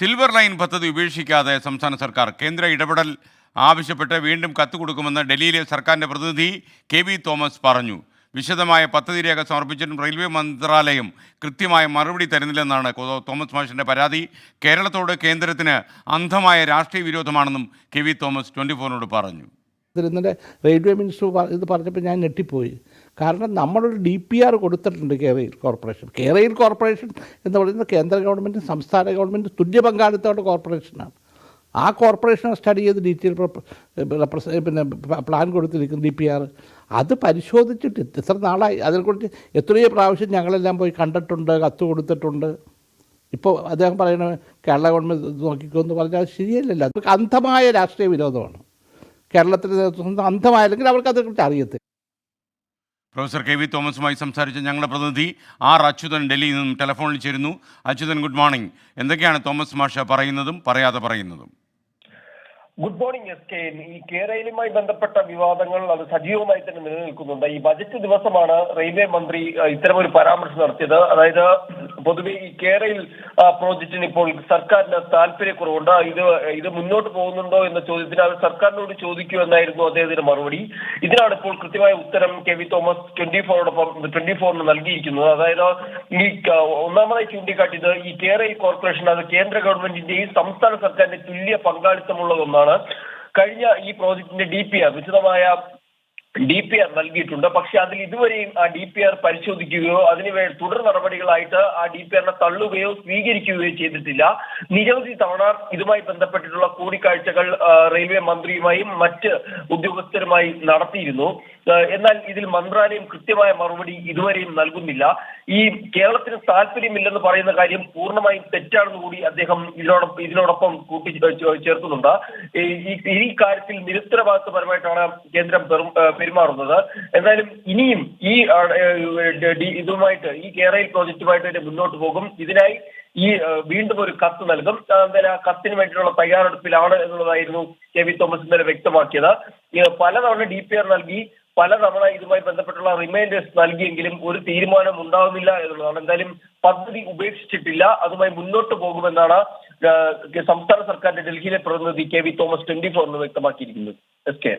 Silver line പദ്ധതി ഉപേക്ഷിക്കാതെ സംസ്ഥാന സർക്കാർ കേന്ദ്ര ഇടപെടൽ ആവശ്യപ്പെട്ട് വീണ്ടും കത്ത് കൊടുക്കുമെന്ന് ഡൽഹിയിലെ സർക്കാരിന്റെ പ്രതിനിധി കെ വി തോമസ് പറഞ്ഞു. വിശദമായ പദ്ധതി രേഖ സമർപ്പിച്ചിട്ടും റെയിൽവേ മന്ത്രാലയം കൃത്യമായ മറുപടി തരുന്നില്ലെന്നാണ് തോമസ് മാഷിന്റെ പരാതി. കേരളത്തോട് കേന്ദ്രത്തിന് അന്ധമായ രാഷ്ട്രീയ വിരോധമാണെന്നും കെ വി തോമസ് ട്വന്റി ഫോറിനോട് പറഞ്ഞു. ഇന്നലെ റെയിൽവേ മിനിസ്റ്റർ ഇത് പറഞ്ഞപ്പോൾ ഞാൻ ഞെട്ടിപ്പോയി. കാരണം നമ്മളൊരു ഡി പി ആർ കൊടുത്തിട്ടുണ്ട് കേരയിൽ കോർപ്പറേഷൻ. കേരയിൽ കോർപ്പറേഷൻ എന്ന് പറയുന്നത് കേന്ദ്ര ഗവൺമെന്റ് സംസ്ഥാന ഗവൺമെന്റ് തുല്യ പങ്കാളിത്തമുള്ള കോർപ്പറേഷനാണ്. ആ കോർപ്പറേഷനെ സ്റ്റഡി ചെയ്ത് ഡീറ്റെയിൽ റെപ്രസ പിന്നെ പ്ലാൻ കൊടുത്തിരിക്കുന്നു ഡി പി ആർ. അത് പരിശോധിച്ചിട്ട് എത്ര നാളായി? അതിനെക്കുറിച്ച് എത്രയോ പ്രാവശ്യം ഞങ്ങളെല്ലാം പോയി കണ്ടിട്ടുണ്ട് കത്ത് കൊടുത്തിട്ടുണ്ട്. ഇപ്പോൾ അദ്ദേഹം പറയണ കേരള ഗവൺമെന്റ് നോക്കിക്കോ എന്ന് പറഞ്ഞാൽ ശരിയല്ലല്ലോ. അന്ധമായ രാഷ്ട്രീയ വിരോധമാണ്. കേരളത്തിന്റെ നേതൃത്വം അന്ധമായ അല്ലെങ്കിൽ അവർക്ക് അതേക്കുറിച്ച് അറിയത്തില്ല. പ്രൊഫസർ കെ വി തോമസുമായി സംസാരിച്ച ഞങ്ങളുടെ പ്രതിനിധി ആർ അച്യുതൻ ഡൽഹിയിൽ നിന്നും ടെലഫോണിൽ ചേരുന്നു. Achuthan good morning. എന്തൊക്കെയാണ് തോമസ് മാഷ പറയുന്നതും പറയാതെ പറയുന്നതും? Good morning S K. ഈ കേരളയിലുമായി ബന്ധപ്പെട്ട വിവാദങ്ങൾ അത് സജീവമായി തന്നെ നിലനിൽക്കുന്നുണ്ട്. ഈ ബജറ്റ് ദിവസമാണ് റെയിൽവേ മന്ത്രി ഇത്തരമൊരു പരാമർശം നടത്തിയത്. അതായത് പൊതുവെ ഈ കേരയിൽ പ്രോജക്റ്റിന് ഇപ്പോൾ സർക്കാരിന് താല്പര്യക്കുറവുണ്ട്. ഇത് ഇത് മുന്നോട്ട് പോകുന്നുണ്ടോ എന്ന ചോദ്യത്തിന് അത് സർക്കാരിനോട് ചോദിക്കൂ എന്നായിരുന്നു അദ്ദേഹത്തിന്റെ മറുപടി. ഇതിനാണ് ഇപ്പോൾ കൃത്യമായ ഉത്തരം കെ വി തോമസ് ട്വന്റി ഫോറോടൊപ്പം ട്വന്റി ഫോറിന് നൽകിയിരിക്കുന്നത്. അതായത് ഈ ഒന്നാമതായി ചൂണ്ടിക്കാട്ടിയത് ഈ കേരള കോർപ്പറേഷൻ അത് കേന്ദ്ര ഗവൺമെന്റിന്റെയും സംസ്ഥാന സർക്കാരിന്റെ തുല്യ പങ്കാളിത്തമുള്ള ഒന്നാണ് കഴിഞ്ഞ ഈ പ്രോജക്ടിന്റെ ഡി പി ആർ വിശദമായ ഡി പി ആർ നൽകിയിട്ടുണ്ട്. പക്ഷെ അതിൽ ഇതുവരെയും ആ ഡി പി ആർ പരിശോധിക്കുകയോ അതിനുവേണ്ടി തുടർ നടപടികളായിട്ട് ആ ഡി പി ആറിനെ തള്ളുകയോ സ്വീകരിക്കുകയോ ചെയ്തിട്ടില്ല. നിരവധി തവണ ഇതുമായി ബന്ധപ്പെട്ടിട്ടുള്ള കൂടിക്കാഴ്ചകൾ റെയിൽവേ മന്ത്രിയുമായും മറ്റ് ഉദ്യോഗസ്ഥരുമായി നടത്തിയിരുന്നു. എന്നാൽ ഇതിൽ മന്ത്രാലയം കൃത്യമായ മറുപടി ഇതുവരെയും നൽകുന്നില്ല. ഈ കേരളത്തിന് താല്പര്യമില്ലെന്ന് പറയുന്ന കാര്യം പൂർണമായും തെറ്റാണെന്ന് കൂടി അദ്ദേഹം ഇതിനോടൊപ്പം ഇതിനോടൊപ്പം കൂട്ടി ചേർക്കുന്നുണ്ട്. ഈ- കാര്യത്തിൽ നിരുത്തരവാദിത്വപരമായിട്ടാണ് കേന്ദ്രം പെരുമാറുന്നത്. എന്തായാലും ഇനിയും ഈ ഇതുമായിട്ട് ഈ കേരള പ്രോജക്റ്റുമായിട്ട് തന്നെ മുന്നോട്ട് പോകും. ഇതിനായി ഈ വീണ്ടും ഒരു കത്ത് നൽകും. എന്തായാലും ആ കത്തിന് വേണ്ടിയിട്ടുള്ള തയ്യാറെടുപ്പിലാണ് എന്നുള്ളതായിരുന്നു കെ വി തോമസ് ഇന്നലെ വ്യക്തമാക്കിയത്. പലതവണ ഡി പി ആർ നൽകി. പലതവണ ഇതുമായി ബന്ധപ്പെട്ടുള്ള റിമൈൻഡേഴ്സ് നൽകിയെങ്കിലും ഒരു തീരുമാനം ഉണ്ടാവുന്നില്ല എന്നുള്ളതാണ്. എന്തായാലും പദ്ധതി ഉപേക്ഷിച്ചിട്ടില്ല. അതുമായി മുന്നോട്ട് പോകുമെന്നാണ് സംസ്ഥാന സർക്കാരിന്റെ ഡൽഹിയിലെ പ്രതിനിധി കെ വി തോമസ് ട്വന്റി ഫോറിന് വ്യക്തമാക്കിയിരിക്കുന്നത്. S K